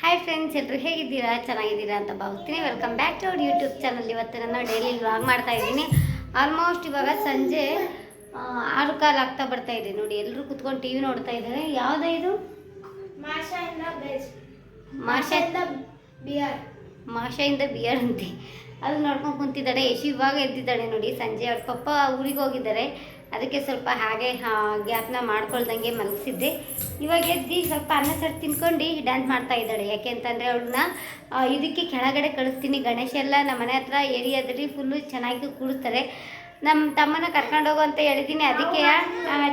Hi friends ಎಲ್ಲರೂ ಹೇಗಿದ್ದೀರಾ? ಚೆನ್ನಾಗಿದ್ದೀರಾ ಅಂತ ಭಾವಿಸ್ತೀನಿ. ವೆಲ್ಕಮ್ ಬ್ಯಾಕ್ ಟು ಅವ್ರ ಯೂಟ್ಯೂಬ್ ಚಾನಲ್ ಇವತ್ತು ನಾನು ಡೈಲಿ ವ್ಲಾಗ್ ಮಾಡ್ತಾ ಇದ್ದೀನಿ. ಆಲ್ಮೋಸ್ಟ್ ಇವಾಗ ಸಂಜೆ ಆರು ಕಾಲು ಆಗ್ತಾ ಬರ್ತಾ ಇದೆ. ನೋಡಿ ಎಲ್ಲರೂ ಕುತ್ಕೊಂಡು ಟಿ ವಿ ನೋಡ್ತಾ ಇದ್ದಾರೆ. ಯಾವುದೇ ಇದು? ಮಾಷಾ ಇಂದ ಬೆಸ್ಟ್ ಮಾಷಾ ಇಂದ ಬಿಯರ್. ಮಾಷೆಯಿಂದ ಬಿಯರ್ ಅಂತೆ. ಅದು ನೋಡ್ಕೊಂಡು ಕುಂತಿದ್ದಾಳೆ. ಯಶು ಇವಾಗ ಎದ್ದಿದ್ದಾಳೆ. ನೋಡಿ ಸಂಜೆ ಅವ್ರ ಪಪ್ಪ ಊರಿಗೆ ಹೋಗಿದ್ದಾರೆ. ಅದಕ್ಕೆ ಸ್ವಲ್ಪ ಹಾಗೆ ಗ್ಯಾಪ್ನ ಮಾಡ್ಕೊಳ್ದಂಗೆ ಮಲಗಿಸಿದ್ದೆ ಇವಾಗ ಎದ್ದು ಸ್ವಲ್ಪ ಅನ್ನ ಸರ್ ತಿನ್ಕೊಂಡು ಡ್ಯಾನ್ಸ್ ಮಾಡ್ತಾ ಇದ್ದಾಳೆ. ಯಾಕೆ ಅಂತಂದರೆ ಅವಳನ್ನ ಇದಕ್ಕೆ ಕೆಳಗಡೆ ಕಳಿಸ್ತೀನಿ. ಗಣೇಶ ಎಲ್ಲ ನಮ್ಮ ಮನೆ ಹತ್ರ ಏರಿಯಾದಲ್ಲಿ ಫುಲ್ಲು ಚೆನ್ನಾಗಿ ಕೂಡಿಸ್ತಾರೆ ನಮ್ಮ ತಮ್ಮನ ಕರ್ಕೊಂಡು ಹೋಗು ಅಂತ ಹೇಳಿದ್ದೀನಿ ಅದಕ್ಕೆ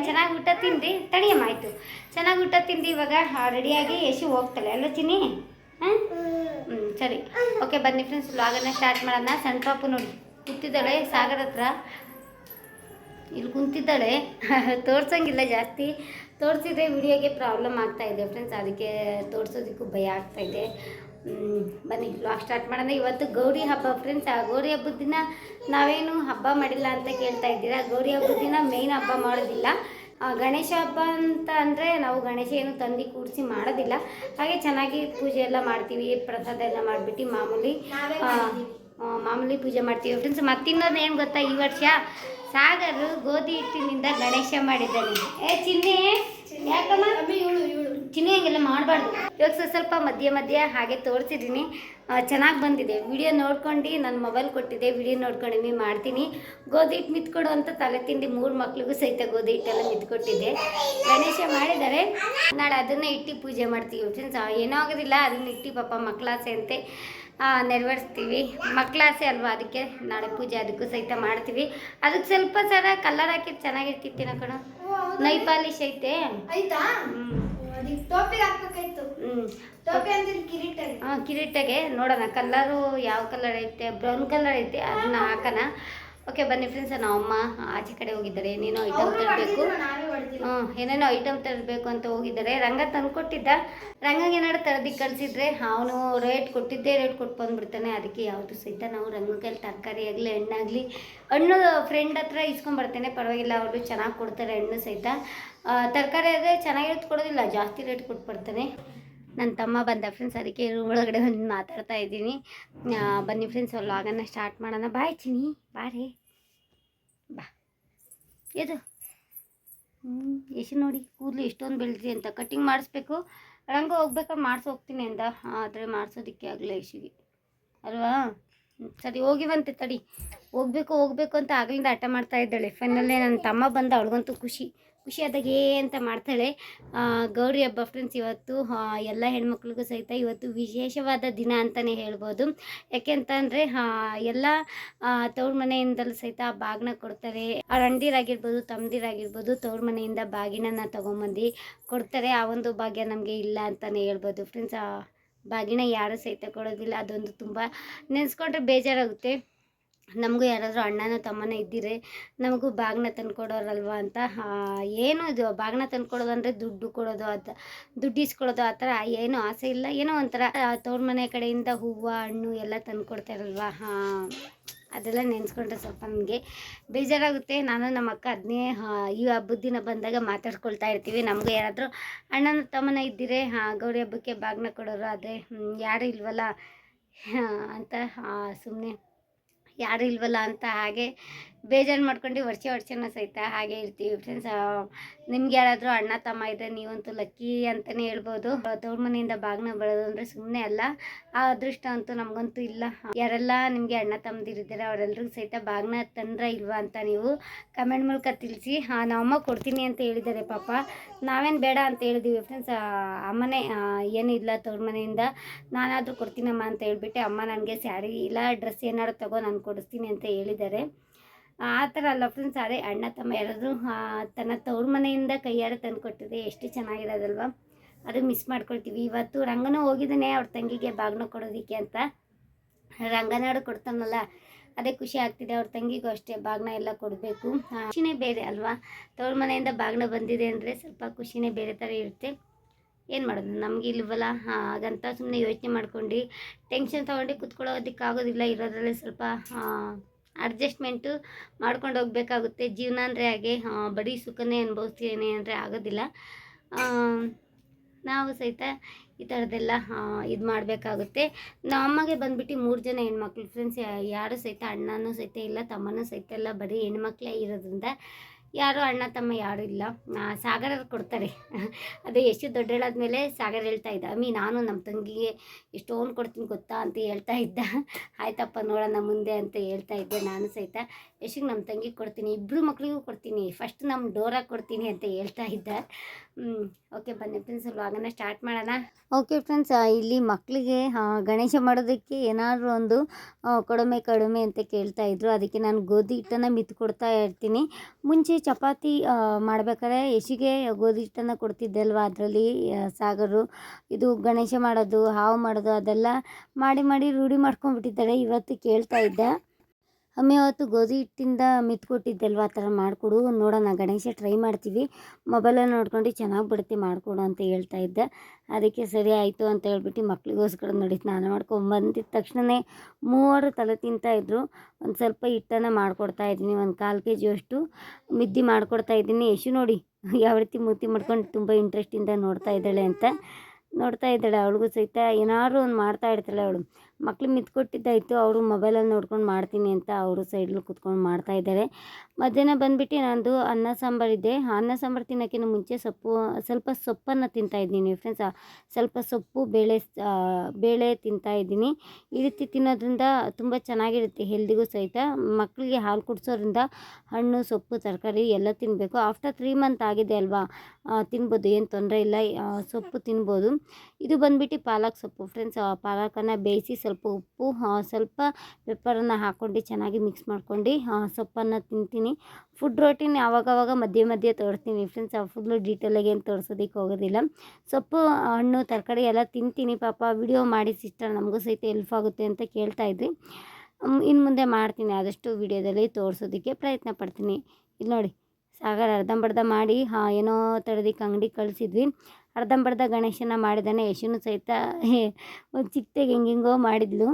ಚೆನ್ನಾಗಿ ಊಟ ತಿಂದು ತಡಿಯಮ್ಮ ಆಯಿತು. ಚೆನ್ನಾಗಿ ಊಟ ತಿಂದು ಇವಾಗ ರೆಡಿಯಾಗಿ ಯಶು ಹೋಗ್ತಾಳೆ. ಅಲ್ಲ ಚಿನ್ನಿ? ಹ್ಞೂ ಸರಿ. ಓಕೆ ಬನ್ನಿ ಫ್ರೆಂಡ್ಸ್ ವ್ಲಾಗನ್ನ ಸ್ಟಾರ್ಟ್ ಮಾಡೋಣ. ಸಣ್ಣ ಪಾಪು ನೋಡಿ, ಕೂತಿದ್ದಾಳೆ ಸಾಗರ ಹತ್ರ. ಇಲ್ಲಿ ಕುಂತಿದ್ದಾಳೆ. ತೋರ್ಸಂಗಿಲ್ಲ ಜಾಸ್ತಿ. ತೋರಿಸಿದ್ರೆ ವಿಡಿಯೋಗೆ ಪ್ರಾಬ್ಲಮ್ ಆಗ್ತಾ ಇದೆ ಫ್ರೆಂಡ್ಸ್. ಅದಕ್ಕೆ ತೋರಿಸೋದಕ್ಕೂ ಭಯ ಆಗ್ತಾ ಇದೆ. ಬನ್ನಿ ವ್ಲಾಗ್ ಸ್ಟಾರ್ಟ್ ಮಾಡೋಣ. ಇವತ್ತು ಗೌರಿ ಹಬ್ಬ ಫ್ರೆಂಡ್ಸ್. ಆ ಗೌರಿ ಹಬ್ಬದ ದಿನ ನಾವೇನು ಹಬ್ಬ ಮಾಡಿಲ್ಲ ಅಂತ ಕೇಳ್ತಾ ಇದ್ದೀರಾ? ಗೌರಿ ಹಬ್ಬದ ದಿನ ಮೇಯ್ನ್ ಹಬ್ಬ ಮಾಡೋದಿಲ್ಲ. ಗಣೇಶ ಹಬ್ಬ ಅಂತ ಅಂದರೆ ನಾವು ಗಣೇಶ ಏನು ತಂದು ಕೂಡಿಸಿ ಮಾಡೋದಿಲ್ಲ. ಹಾಗೆ ಚೆನ್ನಾಗಿ ಪೂಜೆ ಎಲ್ಲ ಮಾಡ್ತೀವಿ, ಪ್ರಸಾದ ಎಲ್ಲ ಮಾಡಿಬಿಟ್ಟು ಮಾಮೂಲಿ ಮಾಮೂಲಿ ಪೂಜೆ ಮಾಡ್ತೀವಿ. ಫ್ರೆಂಡ್ಸ್ ಮತ್ತಿನ್ನೊಂದು ಏನು ಗೊತ್ತಾ? ಈ ವರ್ಷ ಸಾಗರು ಗೋಧಿ ಹಿಟ್ಟಿನಿಂದ ಗಣೇಶ ಮಾಡಿದ್ದಾನೆ. ಏ ಚಿನ್ನಿ ಯಾಕಮ್ಮ? ಚಿನ್ನಿ ಹಂಗೆಲ್ಲ ಮಾಡಬಾರ್ದು. ಇವಾಗ ಸ್ವಲ್ಪ ಸ್ವಲ್ಪ ಮಧ್ಯೆ ಮಧ್ಯೆ ಹಾಗೆ ತೋರಿಸಿದ್ದೀನಿ. ಚೆನ್ನಾಗಿ ಬಂದಿದೆ. ವಿಡಿಯೋ ನೋಡ್ಕೊಂಡು ನನ್ನ ಮೊಬೈಲ್ ಕೊಟ್ಟಿದ್ದೆ ವಿಡಿಯೋ ನೋಡ್ಕೊಂಡು ಮಾಡ್ತೀನಿ. ಗೋಧಿ ಹಿಟ್ಟು ಮಿತ್ಕೊಡು ಅಂತ ತಲೆ ತಿಂಡಿ ಮೂರು ಮಕ್ಳಿಗೂ ಸಹಿತ ಗೋಧಿ ಹಿಟ್ಟೆಲ್ಲ ಮಿತ್ಕೊಟ್ಟಿದ್ದೆ. ಗಣೇಶ ಮಾಡಿದ್ದಾರೆ. ನಾಳೆ ಅದನ್ನು ಇಟ್ಟು ಪೂಜೆ ಮಾಡ್ತೀವಿ. ಫ್ರೆಂಡ್ಸ್ ಏನೂ ಆಗೋದಿಲ್ಲ. ಅದನ್ನು ಇಟ್ಟು ಪಾಪ ಮಕ್ಕಳಾಸೆ ಅಂತೆ. ನೆರವೇರಿಸ್ತೀವಿ. ಮಕ್ಕಳಾಸೆ ಅಲ್ವಾ ಅದಕ್ಕೆ? ನಾಳೆ ಪೂಜೆ ಅದಕ್ಕೂ ಸಹಿತ ಮಾಡ್ತೀವಿ. ಅದಕ್ಕೆ ಸ್ವಲ್ಪ ಸರ ಕಲರ್ ಹಾಕಿದ್ರೆ ಚೆನ್ನಾಗಿರ್ತಿತ್ತು ಕಣ? ನೈ ಪಾಲಿಶ್ ಐತೆ? ಕಿರೀಟಗೆ ನೋಡೋಣ. ಕಲರು ಯಾವ ಕಲರ್ ಐತೆ? ಬ್ರೌನ್ ಕಲರ್ ಐತೆ. ಅದನ್ನ ಹಾಕೋಣ. ಓಕೆ ಬನ್ನಿ ಫ್ರೆಂಡ್ಸ್ ನಮ್ಮಮ್ಮ ಆಚೆ ಕಡೆ ಹೋಗಿದ್ದಾರೆ. ಏನೇನೋ ಐಟಮ್ ತರಬೇಕು. ಹ್ಞೂ ಏನೇನೋ ಐಟಮ್ ತರಬೇಕು ಅಂತ ಹೋಗಿದ್ದಾರೆ. ರಂಗ ತಂದ್ಕೊಟ್ಟಿದ್ದ. ರಂಗಂಗೆ ಏನಾದ್ರು ತರದಿಕ್ಕೆ ಕಳಿಸಿದ್ರೆ ಅವನು ರೇಟ್ ಕೊಟ್ಟಿದ್ದೇ ರೇಟ್ ಕೊಟ್ಟು ಬಂದುಬಿಡ್ತಾನೆ. ಅದಕ್ಕೆ ಯಾವುದು ಸಹಿತ ನಾವು ರಂಗಕೈಲಿ ತರಕಾರಿ ಆಗಲಿ ಹಣ್ಣಾಗಲಿ ಹಣ್ಣು ಫ್ರೆಂಡ್ ಹತ್ರ ಇಸ್ಕೊಂಬರ್ತೇನೆ ಪರವಾಗಿಲ್ಲ ಅವರು ಚೆನ್ನಾಗಿ ಕೊಡ್ತಾರೆ ಹಣ್ಣು ಸಹಿತ. ತರಕಾರಿ ಆದರೆ ಚೆನ್ನಾಗಿರೋದು ಕೊಡೋದಿಲ್ಲ ಜಾಸ್ತಿ ರೇಟ್ ಕೊಟ್ಟು ಬರ್ತಾನೆ. ನನ್ನ ತಮ್ಮ ಬಂದ ಫ್ರೆಂಡ್ಸ್ ಅದಕ್ಕೆ ರೂಮ್ ಒಳಗಡೆ ಒಂದು ಮಾತಾಡ್ತಾ ಇದ್ದೀನಿ. ಬನ್ನಿ ಫ್ರೆಂಡ್ಸ್ ವ್ಲಾಗನ್ನು ಸ್ಟಾರ್ಟ್ ಮಾಡೋಣ. ಬಾಯ್ ಚಿನಿ ಬಾರಿ ಬಾ. ಇದು ಎಷ್ಟು ನೋಡಿ, ಕೂದಲು ಎಷ್ಟೊಂದು ಬೆಳೆದ್ರಿ ಅಂತ ಕಟ್ಟಿಂಗ್ ಮಾಡಿಸ್ಬೇಕು. ರಂಗ ಹೋಗ್ಬೇಕಾದ್ರೆ ಮಾಡಿಸಿ ಹೋಗ್ತೀನಿ ಅಂದ. ಆದರೆ ಮಾಡಿಸೋದಕ್ಕೆ ಆಗಲ್ಲ ಯಶಿಗೆ ಅಲ್ವಾ? ಸರಿ, ಹೋಗಿವಂತೆ ತಡಿ. ಹೋಗ್ಬೇಕು ಹೋಗ್ಬೇಕು ಅಂತ ಆಗಲಿಂದ ಆಟ ಮಾಡ್ತಾ ಇದ್ದಾಳೆ. ಫೈನಲ್ಲೇ ನನ್ನ ತಮ್ಮ ಬಂದ, ಅವಳಿಗಂತೂ ಖುಷಿ. ಖುಷಿ ಆದಾಗ ಏ ಅಂತ ಮಾಡ್ತಾಳೆ. ಗೌರಿ ಹಬ್ಬ ಫ್ರೆಂಡ್ಸ್ ಇವತ್ತು ಎಲ್ಲ ಹೆಣ್ಮಕ್ಳಿಗೂ ಸಹಿತ ಇವತ್ತು ವಿಶೇಷವಾದ ದಿನ ಅಂತಲೇ ಹೇಳ್ಬೋದು. ಯಾಕೆಂತಂದರೆ ಎಲ್ಲ ತವ್ರ ಮನೆಯಿಂದಲೂ ಸಹಿತ ಬಾಗಿನ ಕೊಡ್ತಾರೆ. ಅಂಡಿರಾಗಿರ್ಬೋದು ತಮ್ಮದಿರಾಗಿರ್ಬೋದು ತವ್ರ ಮನೆಯಿಂದ ಬಾಗಿನನ ತೊಗೊಂಬಂದು ಕೊಡ್ತಾರೆ. ಆ ಒಂದು ಭಾಗ್ಯ ನಮಗೆ ಇಲ್ಲ ಅಂತಲೇ ಹೇಳ್ಬೋದು. ಫ್ರೆಂಡ್ಸ್ ಬಾಗಿನ ಯಾರೂ ಸಹಿತ ಕೊಡೋದಿಲ್ಲ, ಅದೊಂದು ತುಂಬ ನೆನೆಸ್ಕೊಂಡ್ರೆ ಬೇಜಾರಾಗುತ್ತೆ. ನಮಗೂ ಯಾರಾದರೂ ಅಣ್ಣನ ತಮ್ಮನೋ ಇದ್ದೀರಿ, ನಮಗೂ ಬಾಗ್ನ ತಂದು ಕೊಡೋರಲ್ವಾ ಅಂತ ಏನು ಇದು ಬಾಗ್ನ ತಂದು ಕೊಡೋದು ಅಂದರೆ ದುಡ್ಡು ಕೊಡೋದು, ಅದು ದುಡ್ಡು ಇಸ್ಕೊಳ್ಳೋದು ಆ ಥರ ಏನೂ ಆಸೆ ಇಲ್ಲ, ಏನೋ ಒಂಥರ ತವ್ರ ಮನೆ ಕಡೆಯಿಂದ ಹೂವು, ಹಣ್ಣು ಎಲ್ಲ ತಂದು ಕೊಡ್ತಾರಲ್ವ ಹಾಂ. ಅದೆಲ್ಲ ನೆನೆಸ್ಕೊಂಡ್ರೆ ಸ್ವಲ್ಪ ನನಗೆ ಬೇಜಾರಾಗುತ್ತೆ. ನಾನು ನಮ್ಮ ಅಕ್ಕ ಅದನ್ನೇ ಈ ಹಬ್ಬದ ದಿನ ಬಂದಾಗ ಮಾತಾಡ್ಕೊಳ್ತಾ ಇರ್ತೀವಿ. ನಮಗೂ ಯಾರಾದರೂ ಅಣ್ಣನ ತಮ್ಮನ ಇದ್ದೀರಿ, ಹಾಂ, ಗೌರಿ ಹಬ್ಬಕ್ಕೆ ಬಾಗಿನ ಕೊಡೋರು ಆದರೆ ಯಾರು ಇಲ್ವಲ್ಲ ಅಂತ ಸುಮ್ಮನೆ ಯಾರು ಇಲ್ವಲ್ಲ ಅಂತ ಹಾಗೆ ಬೇಜಾರು ಮಾಡ್ಕೊಂಡು ವರ್ಷ ವರ್ಷನ ಸಹಿತ ಹಾಗೆ ಇರ್ತೀವಿ ಫ್ರೆಂಡ್ಸ್ ನಿಮ್ಗೆ ಯಾರಾದರೂ ಅಣ್ಣ, ತಮ್ಮ ಇದ್ದರೆ ನೀವಂತೂ ಲಕ್ಕಿ ಅಂತಲೇ ಹೇಳ್ಬೋದು. ತೋಳ್ ಮನೆಯಿಂದ ಬಾಗ್ನ ಬೆಳೆದು ಅಂದರೆ ಸುಮ್ಮನೆ ಅಲ್ಲ. ಆ ಅದೃಷ್ಟ ಅಂತೂ ನಮಗಂತೂ ಇಲ್ಲ. ಯಾರೆಲ್ಲ ನಿಮಗೆ ಅಣ್ಣ ತಮ್ಮದಿರಿದ್ದಾರೆ ಅವರೆಲ್ಲರಿಗೂ ಸಹಿತ ಬಾಗ್ನ ತಂದ್ರ ಇಲ್ವಾ ಅಂತ ನೀವು ಕಮೆಂಟ್ ಮೂಲಕ ತಿಳಿಸಿ. ಹಾಂ ನಮ್ಮಮ್ಮ ಕೊಡ್ತೀನಿ ಅಂತ ಹೇಳಿದ್ದಾರೆ ಪಾಪ. ನಾವೇನು ಬೇಡ ಅಂತ ಹೇಳಿದೀವಿ ಫ್ರೆಂಡ್ಸ್ ಅಮ್ಮನೇ ಏನೂ ಏನು ಇಲ್ಲ ತವ್ರ ಮನೆಯಿಂದ. ನಾನಾದರೂ ಕೊಡ್ತೀನಮ್ಮ ಅಂತ ಹೇಳ್ಬಿಟ್ಟು ಅಮ್ಮ ನನಗೆ ಸ್ಯಾರಿ ಇಲ್ಲ ಡ್ರೆಸ್ ಏನಾದ್ರು ತಗೋ, ನಾನು ಕೊಡಿಸ್ತೀನಿ ಅಂತ ಹೇಳಿದ್ದಾರೆ. ಆ ಥರ ಅಲ್ಲ ಫ್ರೆಂಡ್ಸ್ ಅದೇ ಅಣ್ಣ ತಮ್ಮ ಯಾರಾದರೂ ತನ್ನ ತವ್ರ ಮನೆಯಿಂದ ಕೈಯಾರೆ ತಂದು ಕೊಟ್ಟಿದೆ ಎಷ್ಟು ಚೆನ್ನಾಗಿರೋದಲ್ವ? ಅದು ಮಿಸ್ ಮಾಡ್ಕೊಳ್ತೀವಿ. ಇವತ್ತು ರಂಗನೂ ಹೋಗಿದ್ದಾನೆ, ಅವ್ರ ತಂಗಿಗೆ ಬಾಗ್ನ ಕೊಡೋದಕ್ಕೆ ಅಂತ. ರಂಗನಾಡು ಕೊಡ್ತಾನಲ್ಲ, ಅದೇ ಖುಷಿ ಆಗ್ತಿದೆ. ಅವ್ರ ತಂಗಿಗೂ ಅಷ್ಟೇ, ಬಾಗ್ನ ಎಲ್ಲ ಕೊಡಬೇಕು. ಖುಷಿನೇ ಬೇರೆ ಅಲ್ವಾ? ತವ್ರ ಮನೆಯಿಂದ ಬಾಗ್ನ ಬಂದಿದೆ ಅಂದರೆ ಸ್ವಲ್ಪ ಖುಷಿನೇ ಬೇರೆ ಥರ ಇರುತ್ತೆ. ಏನು ಮಾಡೋದು? ನಮಗೆ ಇಲ್ವಲ್ಲ? ಹಾಗಂತ ಸುಮ್ಮನೆ ಯೋಚನೆ ಮಾಡ್ಕೊಂಡು ಟೆನ್ಷನ್ ತೊಗೊಂಡು ಕುತ್ಕೊಳ್ಳೋದಕ್ಕಾಗೋದಿಲ್ಲ. ಇರೋದ್ರಲ್ಲೇ ಸ್ವಲ್ಪ ಅಡ್ಜಸ್ಟ್ಮೆಂಟು ಮಾಡ್ಕೊಂಡು ಹೋಗಬೇಕಾಗುತ್ತೆ. ಜೀವನ ಅಂದರೆ ಹಾಗೆ ಬಡೀ ಸುಖನೇ ಅನುಭವಿಸ್ತೀನಿ ಅಂದರೆ ಆಗೋದಿಲ್ಲ. ನಾವು ಸಹಿತ ಈ ಥರದ್ದೆಲ್ಲ ಇದು ಮಾಡಬೇಕಾಗುತ್ತೆ. ಬಂದುಬಿಟ್ಟು ಬಂದ್ಬಿಟ್ಟು ಮೂರು ಜನ ಹೆಣ್ಮಕ್ಳು ಫ್ರೆಂಡ್ಸ್ ಯಾರು ಸಹಿತ ಅಣ್ಣನೂ ಸಹಿತ ಇಲ್ಲ, ತಮ್ಮನೂ ಸಹಿತ ಇಲ್ಲ, ಬರೀ ಹೆಣ್ಮಕ್ಳೇ ಇರೋದ್ರಿಂದ ಯಾರು ಅಣ್ಣ ತಮ್ಮ ಯಾರೂ ಇಲ್ಲ. ಸಾಗರರು ಕೊಡ್ತಾರೆ. ಅದು ಎಷ್ಟು ದೊಡ್ಡಳಾದ್ಮೇಲೆ ಸಾಗರ್ ಹೇಳ್ತಾ ಇದ್ದ ಅಮ್ಮಿ ನಾನು ನಮ್ಮ ತಂಗಿಗೆ ಎಷ್ಟೊಂದು ಕೊಡ್ತೀನಿ ಗೊತ್ತಾ? ಅಂತ ಹೇಳ್ತಾ ಇದ್ದ. ಆಯ್ತಪ್ಪ, ನೋಡೋಣ ಮುಂದೆ ಅಂತ ಹೇಳ್ತಾ ಇದ್ದೆ ನಾನು ಸಹಿತ. ಎಷ್ಟಿಗೆ ನಮ್ಮ ತಂಗಿಗೆ ಕೊಡ್ತೀನಿ ಇಬ್ಬರು ಮಕ್ಕಳಿಗೂ ಕೊಡ್ತೀನಿ ಫಸ್ಟ್ ನಮ್ಮ ಡೋರಾ ಕೊಡ್ತೀನಿ ಅಂತ ಹೇಳ್ತಾ ಇದ್ದ. ಓಕೆ ಬನ್ನಿ ಫ್ರೆಂಡ್ಸ್ ಆಗನ ಸ್ಟಾರ್ಟ್ ಮಾಡೋಣ. ಓಕೆ ಫ್ರೆಂಡ್ಸ್ ಇಲ್ಲಿ ಮಕ್ಕಳಿಗೆ ಗಣೇಶ ಮಾಡೋದಕ್ಕೆ ಏನಾದರೂ ಒಂದು ಕೊಡಮೆ ಕಡಿಮೆ ಅಂತ ಕೇಳ್ತಾ ಇದ್ರು. ಅದಕ್ಕೆ ನಾನು ಗೋಧಿ ಹಿಟ್ಟನ್ನು ಮಿತ್ತು ಕೊಡ್ತಾ ಇರ್ತೀನಿ. ಮುಂಚೆ ಚಪಾತಿ ಮಾಡಬೇಕಾದ್ರೆ ಯಶಿಗೆ ಗೋಧಿ ಹಿಟ್ಟನ್ನು ಕೊಡ್ತಿದ್ದೆ ಅಲ್ವಾ ಅದರಲ್ಲಿ ಸಾಗರು? ಇದು ಗಣೇಶ ಮಾಡೋದು, ಹಾವು ಮಾಡೋದು ಅದೆಲ್ಲ ಮಾಡಿ ಮಾಡಿ ರೂಢಿ ಮಾಡ್ಕೊಂಡ್ಬಿಟ್ಟಿದ್ದಾರೆ. ಇವತ್ತು ಕೇಳ್ತಾ ಇದ್ದ. ಅಮ್ಮಿ ಅವತ್ತು ಗೋಧಿ ಹಿಟ್ಟಿಂದ ಮಿತ್ ಕೊಟ್ಟಿದ್ದಲ್ವ ಆ ಥರ ಮಾಡಿಕೊಡು. ನೋಡೋಣ, ಗಣೇಶ ಟ್ರೈ ಮಾಡ್ತೀವಿ. ಮೊಬೈಲಲ್ಲಿ ನೋಡ್ಕೊಂಡು ಚೆನ್ನಾಗಿ ಬಿಡುತ್ತೆ ಮಾಡಿಕೊಡು ಅಂತ ಹೇಳ್ತಾ ಇದ್ದೆ. ಅದಕ್ಕೆ ಸರಿ ಆಯಿತು ಅಂತ ಹೇಳ್ಬಿಟ್ಟು ಮಕ್ಳಿಗೋಸ್ಕರ ನೋಡಿ, ಸ್ನಾನ ಮಾಡ್ಕೊಂಡು ಬಂದಿದ್ದ ತಕ್ಷಣವೇ ಮೂವರು ತಲೆ ತಿಂತಾಯಿದ್ರು ಒಂದು ಸ್ವಲ್ಪ ಹಿಟ್ಟನ್ನು ಮಾಡಿಕೊಡ್ತಾ ಇದ್ದೀನಿ, ಒಂದು ಕಾಲು ಕೆ ಜಿಯಷ್ಟು ಮಿದ್ದಿ ಮಾಡಿಕೊಡ್ತಾ ಇದ್ದೀನಿ. ಯಶು ನೋಡಿ, ಯಾವ ರೀತಿ ಮೂತಿ ಮಾಡ್ಕೊಂಡು ತುಂಬ ಇಂಟ್ರೆಸ್ಟಿಂದ ನೋಡ್ತಾ ಇದ್ದಾಳೆ ಅಂತ. ನೋಡ್ತಾ ಇದ್ದಾಳೆ, ಅವಳಿಗೂ ಸಹಿತ ಏನಾದ್ರು ಒಂದು ಮಾಡ್ತಾ ಇರ್ತಾಳೆ ಅವಳು. ಮಕ್ಳು ಮಿತ್ಕೊಟ್ಟಿದ್ದಾಯಿತು, ಅವರು ಮೊಬೈಲಲ್ಲಿ ನೋಡ್ಕೊಂಡು ಮಾಡ್ತೀನಿ ಅಂತ ಅವರು ಸೈಡಲ್ಲಿ ಕುತ್ಕೊಂಡು ಮಾಡ್ತಾ ಇದ್ದಾರೆ. ಮಧ್ಯಾಹ್ನ ಬಂದುಬಿಟ್ಟು ನಂದು ಅನ್ನ ಸಾಂಬಾರಿದೆ ಅನ್ನ ಸಾಂಬಾರು ತಿನ್ನೋಕ್ಕಿಂತ ಮುಂಚೆ ಸೊಪ್ಪು, ಸ್ವಲ್ಪ ಸೊಪ್ಪನ್ನು ತಿಂತಾ ಇದ್ದೀನಿ ಫ್ರೆಂಡ್ಸ್ ಸ್ವಲ್ಪ ಸೊಪ್ಪು, ಬೇಳೆ ಬೇಳೆ ತಿಂತಾ ಇದ್ದೀನಿ. ಈ ರೀತಿ ತಿನ್ನೋದ್ರಿಂದ ತುಂಬ ಚೆನ್ನಾಗಿರುತ್ತೆ ಹೆಲ್ದಿಗೂ ಸಹಿತ. ಮಕ್ಕಳಿಗೆ ಹಾಲು ಕುಡಿಸೋದ್ರಿಂದ ಹಣ್ಣು, ಸೊಪ್ಪು, ತರಕಾರಿ ಎಲ್ಲ ತಿನ್ನಬೇಕು ಆಫ್ಟರ್ ತ್ರೀ ಮಂತ್ ಆಗಿದೆ ಅಲ್ವಾ? ತಿನ್ಬೋದು, ಏನು ತೊಂದರೆ ಇಲ್ಲ. ಸೊಪ್ಪು ತಿನ್ಬೋದು. ಇದು ಬಂದ್ಬಿಟ್ಟು ಪಾಲಕ್ ಸೊಪ್ಪು. ಫ್ರೆಂಡ್ಸ್ ಪಾಲಕನ್ನು ಬೇಯಿಸಿ ಸ್ವಲ್ಪ ಉಪ್ಪು ಆ, ಸ್ವಲ್ಪ ಪೆಪ್ಪರನ್ನು ಹಾಕ್ಕೊಂಡು ಚೆನ್ನಾಗಿ ಮಿಕ್ಸ್ ಮಾಡ್ಕೊಂಡು ಸೊಪ್ಪನ್ನು ತಿಂತೀನಿ. ಫುಡ್ ರೊಟೀನ್ ಯಾವಾಗವಾಗ ಮಧ್ಯೆ ಮಧ್ಯೆ ತೋರಿಸ್ತೀನಿ ಫ್ರೆಂಡ್ಸ್ ಆ ಫುಲ್ಲು ಡೀಟೇಲಾಗಿ ಏನು ತೋರಿಸೋದಕ್ಕೆ ಹೋಗೋದಿಲ್ಲ. ಸೊಪ್ಪು ಹಣ್ಣು ತರಕಾರಿ ಎಲ್ಲ ತಿಂತೀನಿ ಪಾಪ ವಿಡಿಯೋ ಮಾಡಿ ಸಿಸ್ಟರ್ ನಮಗೂ ಸಹಿತ ಹೆಲ್ಪ್ ಆಗುತ್ತೆ ಅಂತ ಕೇಳ್ತಾ ಇದ್ರಿ ಇನ್ನು ಮುಂದೆ ಮಾಡ್ತೀನಿ ಆದಷ್ಟು ವಿಡಿಯೋದಲ್ಲಿ ತೋರಿಸೋದಕ್ಕೆ ಪ್ರಯತ್ನ ಪಡ್ತೀನಿ. ಇಲ್ಲಿ ನೋಡಿ ಸಾಗರ ಅರ್ಧಂಬರ್ಧ ಮಾಡಿ ಹಾಂ ಏನೋ ತಡೆದಿಕ್ಕೆ ಅಂಗಡಿ ಕಳಿಸಿದ್ವಿ. ಅರ್ಧಂಬರ್ಧ ಗಣೇಶನ ಮಾಡಿದ್ದಾನೆ ಯಶುನು ಸಹಿತ ಒಂದು ಚಿಕ್ಕದಾಗಿ ಹೆಂಗೆಂಗೋ ಮಾಡಿದ್ಲು.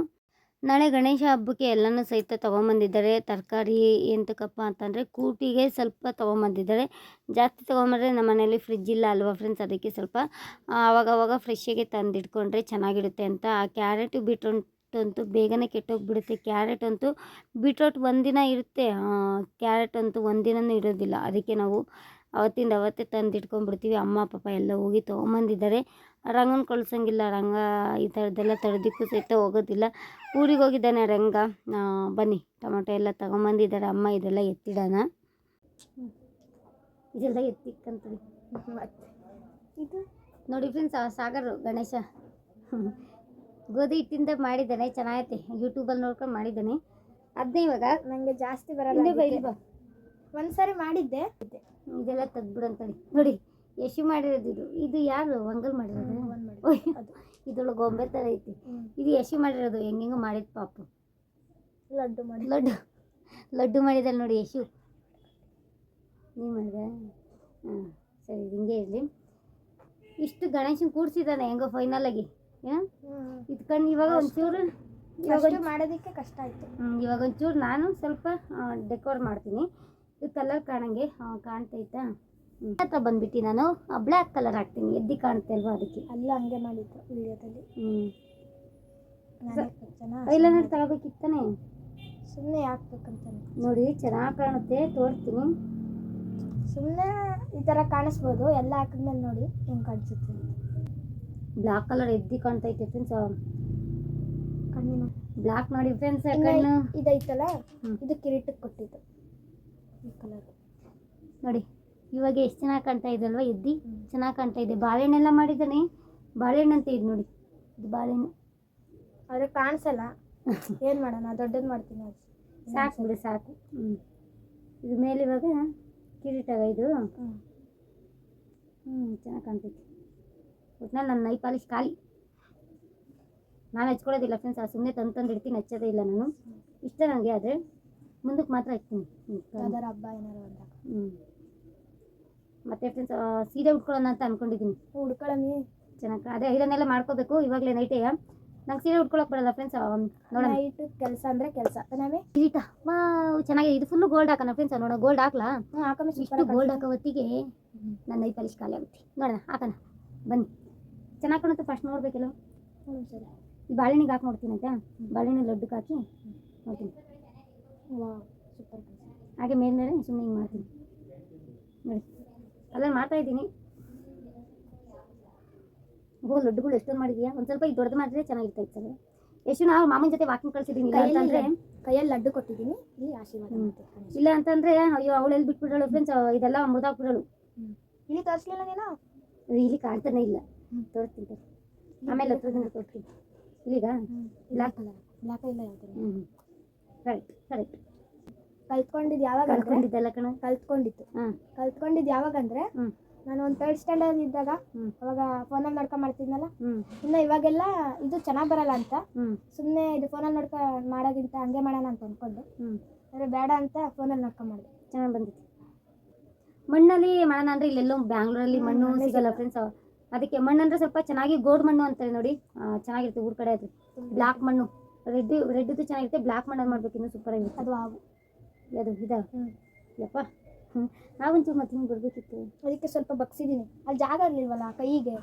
ನಾಳೆ ಗಣೇಶ ಹಬ್ಬಕ್ಕೆ ಎಲ್ಲನೂ ಸಹಿತ ತೊಗೊಂಬಂದಿದ್ದಾರೆ. ತರಕಾರಿ ಎಂತಕ್ಕಪ್ಪ ಅಂತಂದರೆ ಕೂಟಿಗೆ ಸ್ವಲ್ಪ ತೊಗೊಂಬಂದಿದ್ದಾರೆ. ಜಾಸ್ತಿ ತೊಗೊಂಬಂದರೆ ನಮ್ಮ ಮನೇಲಿ ಫ್ರಿಜ್ ಇಲ್ಲ ಅಲ್ವಾ ಫ್ರೆಂಡ್ಸ್ ಅದಕ್ಕೆ ಸ್ವಲ್ಪ ಆವಾಗವಾಗ ಫ್ರೆಶ್ಶಾಗೆ ತಂದಿಟ್ಕೊಂಡ್ರೆ ಚೆನ್ನಾಗಿರುತ್ತೆ ಅಂತ. ಆ ಕ್ಯಾರೆಟ್ ಬೀಟ್ರೂಟ್ ಅಂತೂ ಬೇಗನೆ ಕೆಟ್ಟೋಗ್ಬಿಡುತ್ತೆ. ಕ್ಯಾರೆಟ್ ಅಂತೂ ಬೀಟ್ರೋಟ್ ಒಂದಿನ ಇರುತ್ತೆ. ಕ್ಯಾರೆಟ್ ಅಂತೂ ಒಂದಿನೂ ಇರೋದಿಲ್ಲ. ಅದಕ್ಕೆ ನಾವು ಅವತ್ತಿಂದ ಅವತ್ತೇ ತಂದು ಇಟ್ಕೊಂಡ್ಬಿಡ್ತೀವಿ. ಅಮ್ಮ ಪಾಪ ಎಲ್ಲ ಹೋಗಿ ತೊಗೊಂಬಂದಿದ್ದಾರೆ. ರಂಗನ ಕಳ್ಸೋಂಗಿಲ್ಲ. ರಂಗ ಈ ಥರದ್ದೆಲ್ಲ ತರೋದಕ್ಕೂ ಸಹಿತ ಹೋಗೋದಿಲ್ಲ. ಊರಿಗೆ ಹೋಗಿದ್ದಾನೆ ರಂಗ. ಬನ್ನಿ ಟೊಮೊಟೊ ಎಲ್ಲ ತೊಗೊಂಬಂದಿದ್ದಾರೆ. ಅಮ್ಮ ಇದೆಲ್ಲ ಎತ್ತಿಡೋಣ. ಇದೆಲ್ಲ ಎತ್ತಿಕ್ಕಂತಡಿ ಇದು ನೋಡಿ ಫ್ರೆಂಡ್ಸ್ ಸಾಗರು ಗಣೇಶ. ಗೋಧಿ ಹಿಟ್ಟಿಂದ ಮಾಡಿದ್ದಾನೆ. ಚೆನ್ನಾಗೈತೆ. ಯೂಟ್ಯೂಬಲ್ಲಿ ನೋಡ್ಕೊಂಡು ಮಾಡಿದ್ದಾನೆ. ಅದನ್ನೇ ಇವಾಗ ನನಗೆ ಜಾಸ್ತಿ ಬರಲ್ಲ ಬೈಲಿ ಸಾರಿ ಒಂದ್ಸರಿ ಮಾಡಿದ್ದೆ. ಇದೆಲ್ಲ ತೆಗ್ದ್ಬಿಡು ಅಂತೇಳಿ. ನೋಡಿ ಯಶು ಮಾಡಿರೋದು ಇದು. ಇದು ಯಾರು? ವಂಗಲ್ ಮಾಡಿರೋದು? ಇದೊಳಗೆ ಗೊಂಬೆ ಥರ ಐತಿ. ಇದು ಯಶು ಮಾಡಿರೋದು. ಹೆಂಗೆಂಗೋ ಮಾಡಿದ್ ಪಾಪು. ಲಡ್ಡು ಮಾಡಿ ಲಡ್ಡು. ಲಡ್ಡು ಮಾಡಿದಲ್ಲ ನೋಡಿ ಯಶು. ನೀವು ಮಾಡಿದೆ? ಹಾಂ ಸರಿ ಹಿಂಗೆ ಇರಲಿ. ಇಷ್ಟು ಗಣೇಶನ ಕೂಡ್ಸಿದ್ದಾನೆ ಹೆಂಗೋ ಫೈನಲ್ ಆಗಿ. ಇದ್ಕೊಂಡು ಇವಾಗ ಒಂಚೂರು ಇವಾಗ ಮಾಡೋದಕ್ಕೆ ಕಷ್ಟ ಆಯ್ತು. ಇವಾಗ ಒಂಚೂರು ನಾನು ಸ್ವಲ್ಪ ಡೆಕೋರ್ ಮಾಡ್ತೀನಿ. ಇದು ಕಲರ್ ಕಾಣಂಗೆ ಕಾಣ್ತೈತಾ. ಹತ್ರ ಬಂದ್ಬಿಟ್ಟು ನಾನು ಬ್ಲ್ಯಾಕ್ ಕಲರ್ ಹಾಕ್ತೀನಿ ಎದ್ದಿ ಕಾಣುತ್ತೆ ಅಲ್ವಾ ಅದಕ್ಕೆ? ಅಲ್ಲ ಹಂಗೆ ಮಾಡಿತ್ತು ವಿಡಿಯೋದಲ್ಲಿ. ಹ್ಞೂ ಇಲ್ಲ ನೋಡಿ ತಗೋಬೇಕಿತ್ತಾನೆ ಸುಮ್ಮನೆ ಹಾಕ್ಬೇಕಂತ ನೋಡಿ ಚೆನ್ನಾಗಿ ಕಾಣುತ್ತೆ ತೋರಿಸ್ತೀನಿ ಸುಮ್ಮನೆ ಈ ಥರ ಕಾಣಿಸ್ಬೋದು ಎಲ್ಲ ಹಾಕಿದ್ಮೇಲೆ ನೋಡಿ ಹೆಂಗೆ ಕಾಣಿಸುತ್ತೆ ಬ್ಲ್ಯಾಕ್ ಕಲರ್ ಎದ್ದಿ ಕಾಣ್ತೈತೆ ಫ್ರೆಂಡ್ಸ್ ಕಣ್ಣಿನ. ಬ್ಲ್ಯಾಕ್ ನೋಡಿ ಫ್ರೆಂಡ್ಸ್ ಕಣ್ಣು. ಇದೈತಲ್ಲ? ಇದು ಕಿರೀಟಕ್ಕೆ ಕೊಟ್ಟಿದ್ದು. ಕಲರ್. ನೋಡಿ ಇವಾಗ ಎಷ್ಟು ಚೆನ್ನಾಗಿ ಕಾಣ್ತಾ ಇದೆ ಅಲ್ವಾ ಎದ್ದಿ? ಚೆನ್ನಾಗಿ ಕಾಣ್ತಾ ಇದೆ. ಬಾಳೆಹಣ್ಣೆಲ್ಲ ಮಾಡಿದ್ದಾನೆ? ಬಾಳೆಹಣ್ಣು ಅಂತ ಇದು ನೋಡಿ. ಇದು ಬಾಳೆಹಣ್ಣು. ಆದರೆ ಕಾಣಿಸಲ್ಲ. ಏನು ಮಾಡೋಣ? ದೊಡ್ಡದು ಮಾಡ್ತೀನಿ ಅದು ಸಾಕು ಬಿಡಿ ಸಾಕು. ಹ್ಞೂ ಇದು ಮೇಲೆ ಇವಾಗ ಕಿರೀಟ ಇದು. ಹ್ಞೂ ಚೆನ್ನಾಗಿ ಕಾಣ್ತೈತಿ. ಒಟ್ನಲ್ಲಿ ನನ್ನ ನೈ ಪಾಲಿಶ್ ಖಾಲಿ. ನಾನು ಹಚ್ಕೊಳ್ಳೋದಿಲ್ಲ ಫ್ರೆಂಡ್ಸ್ ಸುಮ್ಮನೆ ತಂದು ತಂದು ಇಡ್ತೀನಿ ಹಚ್ಚೋದೇ ಇಲ್ಲ ನಾನು. ಇಷ್ಟ ನನಗೆ ಆದರೆ. ಮುಂದಕ್ಕೆ ಮಾತ್ರ ಯಾವ್ದಾರ ಹಬ್ಬ ಏನಾರು ಅಂದಾಗ ಹ್ಞೂ ಮತ್ತೆ ಫ್ರೆಂಡ್ಸ್ ಸೀರೆ ಉಟ್ಕೊಳ್ಳೋಣ ಅಂತ ಅನ್ಕೊಂಡಿದ್ದೀನಿ. ಹುಡ್ಕೊಳಮಿ ಚೆನ್ನಾಗಿ ಅದೇ ಐರನ್ನೆಲ್ಲ ಮಾಡ್ಕೋಬೇಕು ಇವಾಗಲೇ ನೈಟೇ ನಂಗೆ ಸೀರೆ ಉಟ್ಕೊಳಕ್ಕೆ ಬರಲ್ಲ ಫ್ರೆಂಡ್ಸ್ ನೋಡೋಣ. ನೈಟ್ ಕೆಲಸ ಅಂದ್ರೆ ಕೆಲಸ ನಾವೇ ಕಿರೀಟ ವಾ ಚೆನ್ನಾಗಿದೆ. ಇದು ಫುಲ್ಲು ಗೋಲ್ಡ್ ಹಾಕೋಣ ಫ್ರೆಂಡ್ಸ್ ನೋಡೋಣ. ಗೋಲ್ಡ್ ಹಾಕ್ಲಾ? ಹ್ಞೂ ಹಾಕೋಣ ಇಷ್ಟು ಗೋಲ್ಡ್ ಹಾಕೋ ಹೊತ್ತಿಗೆ ನನ್ನ ಐ ಪಲಿಷ್ ಖಾಲಿ ಆಗುತ್ತೆ. ನೋಡೋಣ ಹಾಕೋಣ. ಬನ್ನಿ. ಚೆನ್ನಾಗಿ ಕಾಣುತ್ತೆ ಫಸ್ಟ್ ನೋಡ್ಬೇಕಲ್ಲ? ಹ್ಞೂ ಸರಿ. ಈ ಬಾಳೆಹಣ್ಣಿಗೆ ಹಾಕಿ ನೋಡ್ತೀನಿ ಆಯ್ತಾ ಬಾಳೆಹಣ್ಣು ಲಡ್ಡುಗೆ ಹಾಕಿ ನೋಡ್ತೀನಿ. ಸೂಪರ್ ಹಾಗೆ ಮೇಲೆ ಮೇಲೆ ಸುಮ್ಮನೆ ಹಿಂಗೆ ಮಾಡ್ತೀನಿ. ನೋಡಿ ಅದ್ರಲ್ಲಿ ಮಾಡ್ತಾ ಇದ್ದೀನಿ. ಓ ಲಡ್ಡುಗಳು ಎಷ್ಟೊಂದು ಮಾಡಿದ್ಯಾ? ಒಂದು ಸ್ವಲ್ಪ ಇದು ದೊಡ್ಡದು ಮಾಡಿದ್ರೆ ಚೆನ್ನಾಗಿರ್ತಾ ಇತ್ತು ಎಷ್ಟು ನಾವು ಮಾಮನ ಜೊತೆ ವಾಕಿಂಗ್ ಕಳ್ಸಿದ್ದೀನಿ ಇಲ್ಲ ಅಂತಂದ್ರೆ ಕೈಯಲ್ಲಿ ಲಡ್ಡು ಕೊಟ್ಟಿದ್ದೀನಿ. ಇಲ್ಲಿ ಆಶೀರ್ವಾದ. ಇಲ್ಲ ಅಂತಂದ್ರೆ ಅಯ್ಯೋ ಅವಳು ಎಲ್ಲಿ ಬಿಟ್ಬಿಡೋಳು ಫ್ರೆಂಡ್ಸ್ ಇದೆಲ್ಲ ಮುರಿದಾಕ್ಬಿಡೋಳು ಇಲ್ಲಿ ತೋರಿಸ್ಲಿಲ್ಲ ನೀನು? ಇಲ್ಲಿ ಕಾಣ್ತಾನೆ ಇಲ್ಲ. ತೋರಿಸ್ತೀನಿ ಆಮೇಲೆ ಹತ್ರದಿಂದ ತೋರಿಸ್ತೀನಿ ಇಲ್ಲಿಗ? ಬ್ಲ್ಯಾಕ್ ಇಲ್ಲ? ಕರೆಕ್ಟ್ ಕರೆಕ್ಟ್ ಕಲ್ತ್ಕೊಂಡಿದ್ದು ಯಾವಾಗ ಅಂದ್ರೆ ಕಣ. ಕಲ್ತ್ಕೊಂಡಿತ್ತು ಹಾಂ ಕಲ್ತ್ಕೊಂಡಿದ್ದು ಯಾವಾಗ ಅಂದ್ರೆ ನಾನು ಒಂದು ತರ್ಡ್ ಸ್ಟ್ಯಾಂಡರ್ಡ್ ಇದ್ದಾಗ ಅವಾಗ ಫೋನಲ್ಲಿ ನೋಡ್ಕೊಂಡ್ ಮಾಡ್ತಿದ್ನಲ್ಲ? ಇನ್ನ ಇವಾಗೆಲ್ಲ ಇದು ಚೆನ್ನಾಗಿ ಬರಲ್ಲ ಅಂತ. ಸುಮ್ಮನೆ ಇದು ಫೋನಲ್ಲಿ ನೋಡ್ಕೊಂಡು ಮಾಡೋದಿಂತ ಹಂಗೆ ಮಾಡೋಣ ಅಂತ ಅಂದ್ಕೊಂಡು ಹ್ಞೂ ಆದರೆ ಬೇಡ ಅಂತ ಫೋನಲ್ಲಿ ನೋಡ್ಕೊಂಡು ಮಾಡಿದೆ. ಚೆನ್ನಾಗಿ ಬಂದಿತ್ತು. ಮಣ್ಣಲ್ಲಿ ಮಾಡೋಣ ಅಂದರೆ ಇಲ್ಲೆಲ್ಲೋ ಬ್ಯಾಂಗ್ಳೂರಲ್ಲಿ ಮಣ್ಣು ಸಿಗಲ್ಲ ಫ್ರೆಂಡ್ಸ್ ಅದಕ್ಕೆ ಮಣ್ಣಂದ್ರೆ ಅಂದರೆ ಸ್ವಲ್ಪ ಚೆನ್ನಾಗಿ ಗೋಡ್ ಮಣ್ಣು ಅಂತಾರೆ ನೋಡಿ. ಚೆನ್ನಾಗಿರುತ್ತೆ ಊರ ಕಡೆ ಅದು ಬ್ಲಾಕ್ ಮಣ್ಣು. ರೆಡ್ ರೆಡ್ದು ಚೆನ್ನಾಗಿರುತ್ತೆ ಬ್ಲ್ಯಾಕ್ ಮಾಡೋದು ಮಾಡ್ಬೇಕು ಇನ್ನೂ ಸೂಪರ್ ಆಗಿರುತ್ತೆ ಅದು ಹಾವು. ಅದು ಇದ? ಹ್ಞೂ ಯಪ್ಪ. ಹ್ಞೂ ನಾವಂಚೂರು ಮತ್ತೆ ಹಿಂಗೆ ಬರಬೇಕಿತ್ತು. ಅದಕ್ಕೆ ಸ್ವಲ್ಪ ಬಗ್ಸಿದ್ದೀನಿ ಅಲ್ಲಿ ಜಾಗ ಇರಲಿಲ್ವಲ್ಲ ಕೈಗೆ?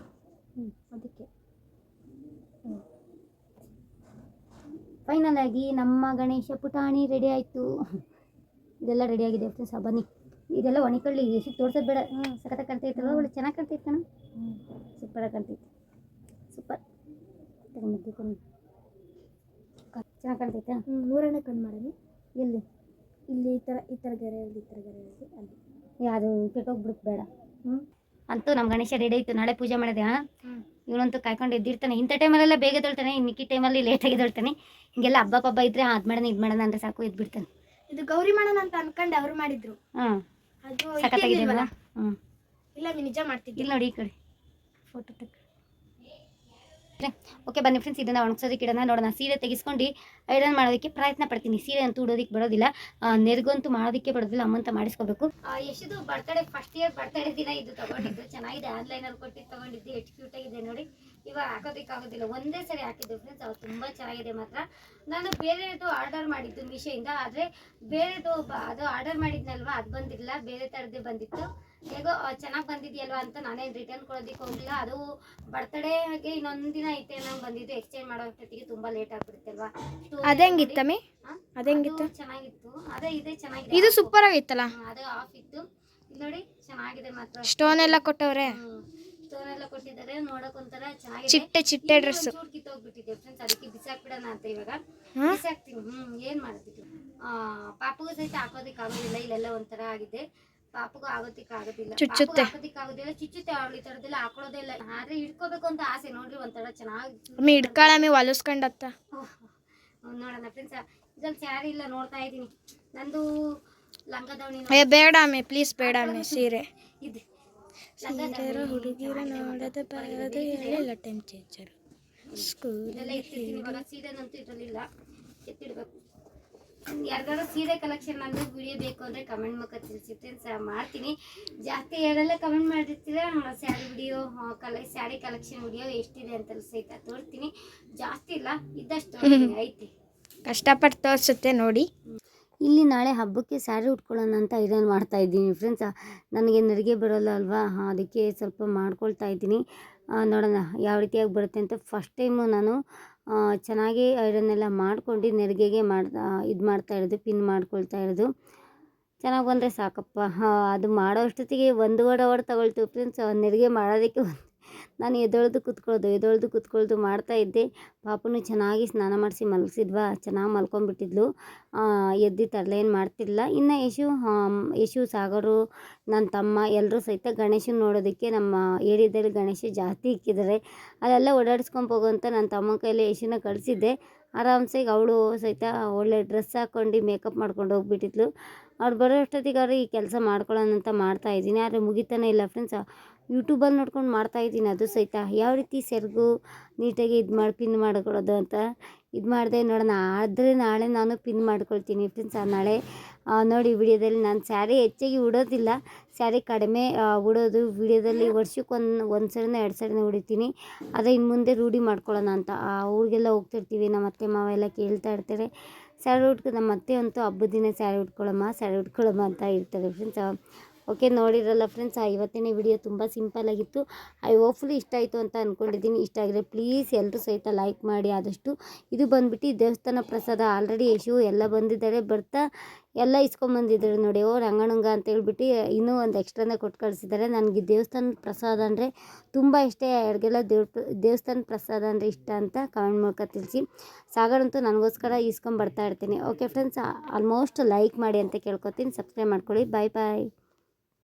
ಹ್ಞೂ ಅದಕ್ಕೆ. ಫೈನಲ್ ಆಗಿ ನಮ್ಮ ಗಣೇಶ ಪುಟಾಣಿ ರೆಡಿ ಆಯಿತು. ಇದೆಲ್ಲ ರೆಡಿ ಆಗಿದೆ ಫ್ರೆಂಡ್ಸ್ ಬನ್ನಿ. ಇದೆಲ್ಲ ಒಣಕಳ್ಳಿ ಎಷ್ಟು ತೋರ್ಸೋದು ಬೇಡ. ಹ್ಞೂ ಸಖತ್ತಾಗಿ ಕಾಣ್ತೈತಲ್ಲ ಒಳ್ಳೆ ಚೆನ್ನಾಗಿ ಕಾಣ್ತೈತೆ ಕಣ ಹ್ಞೂ ಸೂಪರಾಗಿ ಕಾಣ್ತೈತೆ ಸೂಪರ್ ತಗೊಂಡಿದ್ದೆ ಚೆನ್ನಾಗಿ ಕಾಣ್ತೈತೆ ಹ್ಞೂ ಮೂರನೇ ಕಣ್ಣು ಮಾಡೋದು ಎಲ್ಲಿ? ಇಲ್ಲಿ ಈ ಥರ ಈ ಥರ ಗೆರೆಯಲ್ಲಿ ಈ ಥರ ಗೆರೆ ಅಲ್ಲಿ ಯಾವುದು ಕೆಟ್ಟೋಗ್ಬಿಡುತ್ತೆ ಬೇಡ. ಹ್ಞೂ ಅಂತೂ ನಮ್ಮ ಗಣೇಶ ರೆಡಿ ಆಯಿತು ನಾಳೆ ಪೂಜೆ ಮಾಡಿದೆ ಹಾಂ ಇವನಂತೂ ಕಾಯ್ಕೊಂಡು ಎದ್ದಿರ್ತಾನೆ. ಇಂಥ ಟೈಮಲ್ಲೆಲ್ಲ ಬೇಗ ತೊಳ್ತಾನೆ ಇನ್ನು ಮಿಕ್ಕಿ ಟೈಮಲ್ಲಿ ಲೇಟಾಗಿ ತೊಳ್ತಾನೆ ಹಿಂಗೆಲ್ಲ ಹಬ್ಬ ಪಬ್ಬ ಇದ್ರೆ ಅದು ಮಾಡೋಣ ಇದು ಮಾಡೋಣ ಅಂದರೆ ಸಾಕು ಎದ್ಬಿಡ್ತಾನೆ. ಇದು ಗೌರಿ ಮಾಡೋಣ ಅಂತ ಅನ್ಕೊಂಡು ಅವ್ರು ಮಾಡಿದ್ರು. ಹಾಂ. ಅದು? ಹ್ಞೂ ಇಲ್ಲ ನಿಜ ಮಾಡ್ತಿದ್ದೀನಿ ಇಲ್ಲಿ ನೋಡಿ ಈ ಕಡೆ. ಫೋಟೋ ತಕ್ಕ. ಓಕೆ ಬನ್ನಿ ಫ್ರೆಂಡ್ಸ್ ಇದನ್ನು ಒಣಗ್ಸೋದಕ್ಕೆ ಇಡೋಣ ನೋಡೋಣ. ಸೀರೆ ತೆಗೆಸ್ಕೊಂಡು ಐರನ್ ಮಾಡೋದಕ್ಕೆ ಪ್ರಯತ್ನ ಪಡ್ತೀನಿ. ಸೀರೆ ಅಂತೂ ಉಡೋದಕ್ಕೆ ಬರೋದಿಲ್ಲ. ನೆರಗಂತೂ ಮಾಡೋದಕ್ಕೆ ಬರೋದಿಲ್ಲ. ಅಮ್ಮಂತ ಮಾಡಿಸ್ಕೋಬೇಕು. ಎಷ್ಟು ಬರ್ತಡೆ ಫಸ್ಟ್ ಇಯರ್ ಬರ್ತಡೆ ದಿನ ಇದು ತಗೊಂಡಿದ್ದು. ಚೆನ್ನಾಗಿದೆ. ಆನ್ಲೈನಲ್ಲಿ ಕೊಟ್ಟಿದ್ದು ತೊಗೊಂಡಿದ್ದು. ಎಷ್ಟು ಕ್ಯೂಟ್ ಆಗಿದೆ ನೋಡಿ. ಇವಾಗ ಹಾಕೋದಕ್ಕೆ ಆಗೋದಿಲ್ಲ. ಒಂದೇ ಸರಿ ಹಾಕಿದ್ದು ಫ್ರೆಂಡ್ಸ್ ಅವ್ರು ತುಂಬ ಚೆನ್ನಾಗಿದೆ ಮಾತ್ರ. ನಾನು ಬೇರೆದು ಆರ್ಡರ್ ಮಾಡಿದ್ದು ಮೀಶೋಯಿಂದ ಆದರೆ ಬೇರೆದು ಅದು ಆರ್ಡರ್ ಮಾಡಿದ್ನಲ್ವಾ? ಅದು ಬಂದಿಲ್ಲ. ಬೇರೆ ಥರದ್ದೇ ಬಂದಿತ್ತು. ಹೇಗೋ ಚೆನ್ನಾಗಿ ಬಂದಿದೆಯಲ್ವಾ ಅಂತ ನಾನೇ ರಿಟರ್ನ್ ಕೊಡೋದಕ್ಕೆ ಹೋಗಿಲ್ಲ ಅದು ಬರ್ತಡೇಗೆ ಇನ್ನೊಂದು ದಿನ ಐತೆ ನಂಗೆ ಬಂದಿದ್ದು. ಎಕ್ಸ್ಚೇಂಜ್ ಮಾಡೋ ಅಷ್ಟೊತ್ತಿಗೆ ತುಂಬ ಲೇಟ್ ಆಗ್ಬಿಡುತ್ತಲ್ವಾ? ಅದೆಂಗಿತ್ತಮ್ಮಿ ಅದೇ ಅದೆಂಗಿತ್ತು ಅದು ಚೆನ್ನಾಗಿತ್ತು. ಅದೇ ಇದೆ ಚೆನ್ನಾಗಿದೆ. ಇದು ಸೂಪರ್ ಆಗಿತ್ತಲ್ಲ? ಅದು ಆಫ್ ಇತ್ತು. ನೋಡಿ ಚೆನ್ನಾಗಿದೆ ಮಾತ್ರ. ಸ್ಟೋನ್ ಎಲ್ಲ ಕೊಟ್ಟವ್ರೆ? ಸ್ಟೋನ್ ಎಲ್ಲ ಕೊಟ್ಟಿದ್ದಾರೆ. ನೋಡಕ್ ಒಂಥರ ಚೆನ್ನಾಗಿದೆ. ಚಿಟ್ಟೆ ಚಿಟ್ಟೆ ಡ್ರೆಸ್ ಕಿತ್ತೋಗ್ಬಿಟ್ಟಿದೆ ಫ್ರೆಂಡ್ಸ್ ಅದಕ್ಕೆ ಬಿಸಾಕ್ಬಿಡೋಣ ಅಂತ ಇವಾಗ? ಬಿಸಾಕ್ತೀನಿ. ಹ್ಮ್ ಏನ್ ಮಾಡ್ತಿದ್ವಿ ಆ ಪಾಪಗೂ ಸಹಿತ ಹಾಕೋದಕ್ಕೆ ಆಗೋದಿಲ್ಲ ಇಲ್ಲೆಲ್ಲ ಒಂಥರ ಆಗಿದೆ. ಪಾಪಗೂ ಆಗೋದಿಕ್ ಆಗೋದಿಲ್ಲ. ಚುಚ್ಚುತ್ತೆ. ಪಾಪಗೂ ಆಗೋದಿಲ್ಲ ಚುಚ್ಚುತ್ತೆ ಅವಳು ಈ ತರದೆಲ್ಲ ಹಾಕೊಳ್ಳೋದೇ ಇಲ್ಲ. ಆದ್ರೆ ಹಿಡ್ಕೋಬೇಕು ಅಂತ ಆಸೆ ನೋಡ್ರಿ ಒಂಥರ ಚೆನ್ನಾಗಿ ಅಮ್ಮಿ ಹೊಲಸ್ಕೊಂಡತ್ತ. ನೋಡೋಣ ಫ್ರೆಂಡ್ಸ್ ಇದ್ರಲ್ಲಿ ಸ್ಯಾರಿ ಇಲ್ಲ ನೋಡ್ತಾ ಇದ್ದೀನಿ. ನಂದು ಲಂಗ ದಾವಣಿ ಅಯ್ಯ ಬೇಡ ಅಮ್ಮಿ ಪ್ಲೀಸ್ ಬೇಡ ಅಮ್ಮಿ ಸೀರೆ. ಇದು. ದಾವಣಿ ಹುಡುಗಿರ ನೋಡದೆ ಬರೋದು ಹೇಳಿಲ್ಲ ಟೈಮ್ ಚೇಂಜರ್ ಸ್ಕೂಲ್ ಸೀರೆನಂತೂ ಇರಲಿಲ್ಲ ಎತ್ತಿಡ್ಬೇಕು. ಯಾರ್ದಾರು ಸೀರೆ ಕಲೆಕ್ಷನ್ ನಂದು ವಿಡಿಯೋ ಬೇಕು ಅಂದರೆ ಕಮೆಂಟ್ ಮುಖ ತಿಳಿಸಿರ್ತೀನಿ ಸಹ ಮಾಡ್ತೀನಿ. ಜಾಸ್ತಿ ಯಾರೆಲ್ಲ ಕಮೆಂಟ್ ಮಾಡಿರ್ತೀರ ಸ್ಯಾರಿ ವಿಡಿಯೋ ಕಲೆ ಸ್ಯಾರಿ ಕಲೆಕ್ಷನ್ ವಿಡಿಯೋ ಎಷ್ಟಿದೆ ಅಂತ ಸಹಿತ ತೋರಿಸ್ತೀನಿ ಜಾಸ್ತಿ ಇಲ್ಲ ಇದ್ದಷ್ಟು ಐತಿ ಕಷ್ಟಪಟ್ಟು ತೋರಿಸುತ್ತೆ ನೋಡಿ. ಇಲ್ಲಿ ನಾಳೆ ಹಬ್ಬಕ್ಕೆ ಸ್ಯಾರಿ ಉಟ್ಕೊಳ್ಳೋಣ ಅಂತ ಐರನ್ ಮಾಡ್ತಾ ಇದ್ದೀನಿ ಫ್ರೆಂಡ್ಸ್ ನನಗೆ ನೆರಿಗೆ ಬರೋಲ್ಲ ಅಲ್ವಾ? ಹಾ, ಅದಕ್ಕೆ ಸ್ವಲ್ಪ ಮಾಡ್ಕೊಳ್ತಾ ಇದ್ದೀನಿ. ನೋಡೋಣ ಯಾವ ರೀತಿಯಾಗಿ ಬರುತ್ತೆ ಅಂತ ಫಸ್ಟ್ ಟೈಮು ನಾನು ಚೆನ್ನಾಗಿ ಐರನ್ ಎಲ್ಲ ಮಾಡ್ಕೊಂಡು ನೆರಿಗೆಗೆ ಮಾಡ್ತಾ ಇದು ಮಾಡ್ತಾ ಇರೋದು, ಪಿನ್ ಮಾಡ್ಕೊಳ್ತಾ ಇರೋದು. ಚೆನ್ನಾಗಿ ಬಂದರೆ ಸಾಕಪ್ಪ. ಅದು ಮಾಡೋ ಅಷ್ಟೊತ್ತಿಗೆ ವಡ ಅವರ್ ತಗೊಳ್ತೀವಿ ಫ್ರೆಂಡ್ಸ್ ನೆರಿಗೆ ಮಾಡೋದಕ್ಕೆ ಒಂದ್- ನಾನು ಎದೊಳ್ದು ಕುತ್ಕೊಳ್ಳೋದು ಎದೊಳ್ದು ಮಾಡ್ತಾ ಇದ್ದೆ. ಪಾಪನು ಚೆನ್ನಾಗಿ ಸ್ನಾನ ಮಾಡಿಸಿ ಮಲಗಿಸಿದ್ವಾ? ಚೆನ್ನಾಗಿ ಮಲ್ಕೊಂಡ್ಬಿಟ್ಟಿದ್ಲು ಎದ್ದು ತರಲೇನು ಮಾಡ್ತಿಲ್ಲ ಇನ್ನು ಯಶು ಯಶು ಸಾಗರು ನನ್ನ ತಮ್ಮ ಎಲ್ಲರೂ ಸಹಿತ ಗಣೇಶನ ನೋಡೋದಕ್ಕೆ ನಮ್ಮ ಏರಿಯಾದಲ್ಲಿ ಗಣೇಶ ಜಾಸ್ತಿ ಇಕ್ಕಿದ್ದಾರೆ. ಅಲ್ಲೆಲ್ಲ ಓಡಾಡಿಸ್ಕೊಂಡು ಅಂತ ನನ್ನ ತಮ್ಮ ಕೈಯಲ್ಲಿ ಯಶುನ ಕಳಿಸಿದ್ದೆ. ಆರಾಮ್ಸೆ ಅವಳು ಸಹಿತ ಒಳ್ಳೆ ಡ್ರೆಸ್ ಹಾಕ್ಕೊಂಡು ಮೇಕಪ್ ಮಾಡ್ಕೊಂಡು ಹೋಗ್ಬಿಟ್ಟಿದ್ಲು. ಅವ್ರು ಬರೋ ಅಷ್ಟೊತ್ತಿಗೆ ಈ ಕೆಲಸ ಮಾಡ್ಕೊಳ್ಳೋಣ ಅಂತ ಮಾಡ್ತಾಯಿದ್ದೀನಿ ಆದರೆ ಮುಗಿತಾನೆ ಇಲ್ಲ ಫ್ರೆಂಡ್ಸ್ ಯೂಟ್ಯೂಬಲ್ಲಿ ನೋಡ್ಕೊಂಡು ಮಾಡ್ತಾ ಇದ್ದೀನಿ, ಅದು ಸಹಿತ. ಯಾವ ರೀತಿ ಸೆರಗು ನೀಟಾಗಿ ಇದು ಮಾಡಿ, ಪಿನ್ ಮಾಡ್ಕೊಳ್ಳೋದು ಅಂತ. ಇದು ಮಾಡಿದೆ ನೋಡೋಣ, ಆದರೆ ನಾಳೆ ನಾನು ಪಿನ್ ಮಾಡ್ಕೊಳ್ತೀನಿ ಫ್ರೆಂಡ್ಸ್ ನಾಳೆ ನೋಡಿ ವಿಡಿಯೋದಲ್ಲಿ ನಾನು ಸ್ಯಾರಿ ಹೆಚ್ಚಾಗಿ ಉಡೋದಿಲ್ಲ. ಸ್ಯಾರಿ ಕಡಿಮೆ ಉಡೋದು. ವಿಡಿಯೋದಲ್ಲಿ ವರ್ಷಕ್ಕೆ ಒಂದು ಒಂದು ಸರಿನ ಎರಡು ಸರಿನ ಉಡಿತೀನಿ. ಅದೇ ಇನ್ನು ಮುಂದೆ ರೂಢಿ ಮಾಡ್ಕೊಳ್ಳೋಣ ಅಂತ. ಊರಿಗೆಲ್ಲ ಹೋಗ್ತಿರ್ತೀವಿ, ನಮ್ಮ ಅತ್ತೆ, ಮಾವ ಎಲ್ಲ ಕೇಳ್ತಾ ಇರ್ತಾರೆ. ಸ್ಯಾರಿ ಉಟ್ಕೊ, ನಮ್ಮ ಅತ್ತೆ ಅಂತೂ ಹಬ್ಬದ ದಿನ ಸ್ಯಾರಿ ಉಟ್ಕೊಳ್ಳಮ್ಮ ಸ್ಯಾರಿ ಉಟ್ಕೊಳ್ಳಮ್ಮ ಅಂತ ಇರ್ತಾರೆ ಫ್ರೆಂಡ್ಸ್ ಓಕೆ ನೋಡಿರಲ್ಲ ಫ್ರೆಂಡ್ಸ್ ಇವತ್ತಿನ ವಿಡಿಯೋ ತುಂಬ ಸಿಂಪಲ್ ಆಗಿತ್ತು. ಐ ಹೋಪ್ಫುಲಿ ಇಷ್ಟ ಆಯಿತು ಅಂತ ಅಂದ್ಕೊಂಡಿದ್ದೀನಿ ಇಷ್ಟ ಆಗಿದ್ರೆ ಪ್ಲೀಸ್ ಎಲ್ಲರೂ ಸಹಿತ ಲೈಕ್ ಮಾಡಿ. ಆದಷ್ಟು ಇದು ಬಂದುಬಿಟ್ಟು ದೇವಸ್ಥಾನ ಪ್ರಸಾದ ಆಲ್ರೆಡಿ ಯಶು ಎಲ್ಲ ಬಂದಿದ್ದಾರೆ. ಬರ್ತಾ ಎಲ್ಲ ಇಸ್ಕೊಂಬಂದಿದ್ದಾರೆ ನೋಡಿ. ಓ, ರಂಗಣಂಗ ಅಂತ ಹೇಳ್ಬಿಟ್ಟು ಇನ್ನೂ ಒಂದು ಎಕ್ಸ್ಟ್ರಾನೇ ಕೊಟ್ಟು ಕಳಿಸಿದ್ದಾರೆ. ನನಗೆ ದೇವಸ್ಥಾನದ ಪ್ರಸಾದ ಅಂದರೆ ತುಂಬ ಇಷ್ಟ. ಯಾರಿಗೆಲ್ಲ ದೇವ್, ದೇವಸ್ಥಾನ ಪ್ರಸಾದ ಅಂದರೆ ಇಷ್ಟ ಅಂತ ಕಮೆಂಟ್ ಮೂಲಕ ತಿಳಿಸಿ. ಸಾಗರಂತೂ ನನಗೋಸ್ಕರ ಇಸ್ಕೊಂಬರ್ತಾ ಇರ್ತೀನಿ. ಓಕೆ ಫ್ರೆಂಡ್ಸ್ ಆಲ್ಮೋಸ್ಟ್ ಲೈಕ್ ಮಾಡಿ ಅಂತ ಕೇಳ್ಕೊತೀನಿ. ಸಬ್ಸ್ಕ್ರೈಬ್ ಮಾಡ್ಕೊಳ್ಳಿ. ಬಾಯ್ ಬಾಯ್